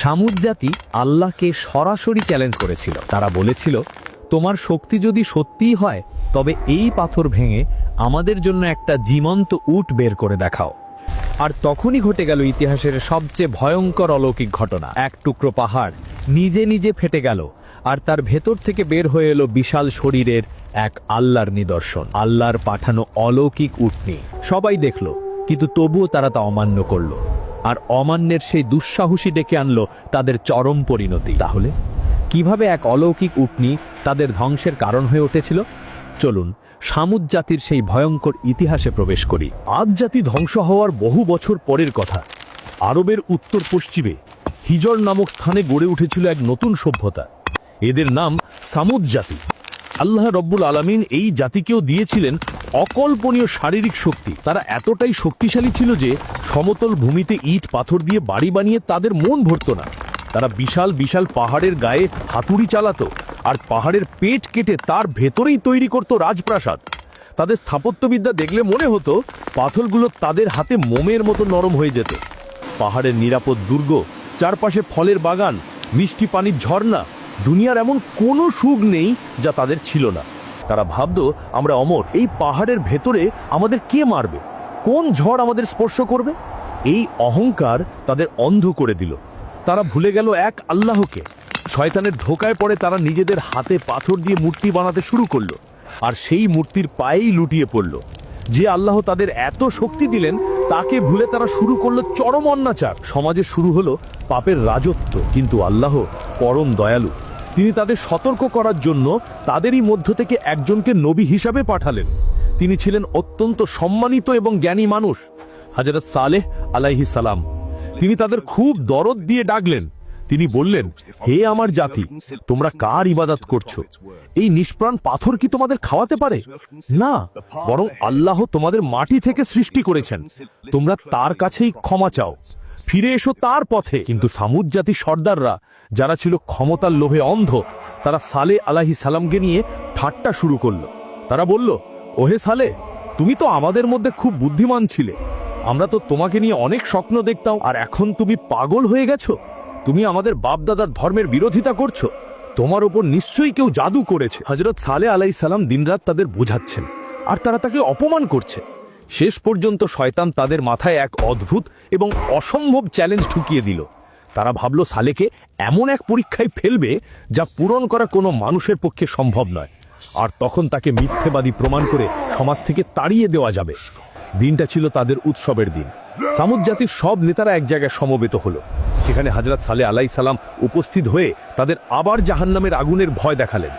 সামুদ জাতি আল্লাহকে সরাসরি চ্যালেঞ্জ করেছিল। তারা বলেছিল, তোমার শক্তি যদি সত্যিই হয়, তবে এই পাথর ভেঙে আমাদের জন্য একটা জীবন্ত উট বের করে দেখাও। আর তখনই ঘটে গেল ইতিহাসের সবচেয়ে ভয়ঙ্কর অলৌকিক ঘটনা। এক টুকরো পাহাড় নিজে নিজে ফেটে গেল, আর তার ভেতর থেকে বের হয়ে এলো বিশাল শরীরের এক আল্লাহর নিদর্শন। আল্লাহর পাঠানো অলৌকিক উটনি সবাই দেখল, কিন্তু তবুও তারা তা অমান্য করল। আর অমান্যের সেই দুঃসাহসী ডেকে আনলো তাদের চরম পরিণতি। তাহলে কীভাবে এক অলৌকিক উটনি তাদের ধ্বংসের কারণ হয়ে উঠেছিল? চলুন সামুদ জাতির সেই ভয়ঙ্কর ইতিহাসে প্রবেশ করি। আদ জাতি ধ্বংস হওয়ার বহু বছর পরের কথা। আরবের উত্তর পশ্চিমে হিজর নামক স্থানে গড়ে উঠেছিল এক নতুন সভ্যতা। এদের নাম সামুদ জাতি। আল্লাহ রব্বুল আলামিন এই জাতিকেও দিয়েছিলেন অকল্পনীয় শারীরিক শক্তি। তারা এতটাই শক্তিশালী ছিল যে সমতল ভূমিতে ইট, পাথর দিয়ে বাড়ি বানিয়ে তাদের মন ভরত না। তারা বিশাল বিশাল পাহাড়ের গায়ে হাতুড়ি চালাতো আর পাহাড়ের পেট কেটে তার ভেতরেই তৈরি করত রাজপ্রাসাদ। তাদের স্থাপত্যবিদ্যা দেখলে মনে হতো পাথরগুলো তাদের হাতে মোমের মতো নরম হয়ে যেত। পাহাড়ের নিরাপদ দুর্গ, চারপাশে ফলের বাগান, মিষ্টি পানির ঝর্ণা, দুনিয়ার এমন কোনো সুখ নেই যা তাদের ছিল না। তারা ভাবতো আমরা অমর। এই পাহাড়ের ভেতরে আমাদের কে মারবে? কোন ঝড় আমাদের স্পর্শ করবে? এই অহংকার তাদের অন্ধ করে দিল। তারা ভুলে গেল এক আল্লাহকে। শয়তানের ধোকায় পড়ে তারা নিজেদের হাতে পাথর দিয়ে মূর্তি বানাতে শুরু করল আর সেই মূর্তির পায়েই লুটিয়ে পড়ল। যে আল্লাহ তাদের এত শক্তি দিলেন, তাকে ভুলে তারা শুরু করল চরম অন্যাচার। সমাজে শুরু হলো পাপের রাজত্ব, কিন্তু আল্লাহ পরম দয়ালু। তিনি তাদের সতর্ক করার জন্য তাদেরই মধ্য থেকে একজনকে নবী হিসাবে পাঠালেন। তিনি ছিলেন অত্যন্ত সম্মানিত এবং জ্ঞানী মানুষ হাজরত সালেহ আলাইহি সালাম। তিনি তাদের খুব দরদ দিয়ে ডাকলেন। তিনি বললেন, হে আমার জাতি, তোমরা কার ইবাদত করছ? এই নিষ্প্রাণ পাথর কি তোমাদের খাওয়াতে পারে? না, বরং আল্লাহ তোমাদের মাটি থেকে সৃষ্টি করেছেন। তোমরা তার কাছেই ক্ষমা চাও। ফিরে এসো তার পথে। কিন্তু সামুদ জাতি সর্দাররা, যারা ছিল ক্ষমতার লোভে অন্ধ, তারা সালে আলাহি সালামকে নিয়ে ঠাট্টা শুরু করল। তারা বলল, ওহে সালে, তুমি তো আমাদের মধ্যে খুব বুদ্ধিমান ছিলে। আমরা তো তোমাকে নিয়ে অনেক স্বপ্ন দেখতাম, আর এখন তুমি পাগল হয়ে গেছো। তুমি আমাদের বাপদাদার ধর্মের বিরোধিতা করছ। তোমার ওপর নিশ্চয়ই কেউ জাদু করেছে। হজরত সালে আলাই সালাম দিনরাত তাদের বোঝাচ্ছেন, আর তারা তাকে অপমান করছে। শেষ পর্যন্ত শয়তান তাদের মাথায় এক অদ্ভুত এবং অসম্ভব চ্যালেঞ্জ ঢুকিয়ে দিল। তারা ভাবল সালেকে এমন এক পরীক্ষায় ফেলবে যা পূরণ করা কোনো মানুষের পক্ষে সম্ভব নয়। আর তখন তাকে মিথ্যেবাদী প্রমাণ করে সমাজ থেকে তাড়িয়ে দেওয়া যাবে। দিনটা ছিল তাদের উৎসবের দিন। সামুদ জাতির সব নেতারা এক জায়গায় সমবেত হলো। সেখানে হাজরত সালে আলাই সালাম উপস্থিত হয়ে তাদের আবার জাহান্নামের আগুনের ভয় দেখালেন।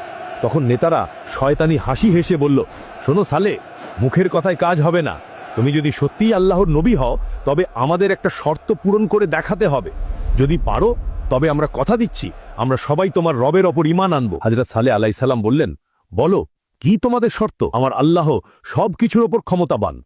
তখন নেতারা শয়তানি হাসি হেসে বলল, শোনো সালে, মুখের কথায় কাজ হবে না। তুমি যদি সত্যিই আল্লাহর নবী হও, তবে আমাদের একটা শর্ত পূরণ করে দেখাতে হবে। যদি পারো, তবে আমরা কথা দিচ্ছি। আমরা সবাই তোমার রবের ওপর ইমান আনব। হাজরা সালে আলাইসাল্লাম বললেন, বলো, কি তোমাদের শর্ত? আমার আল্লাহ সব কিছুর ওপর ক্ষমতাবান।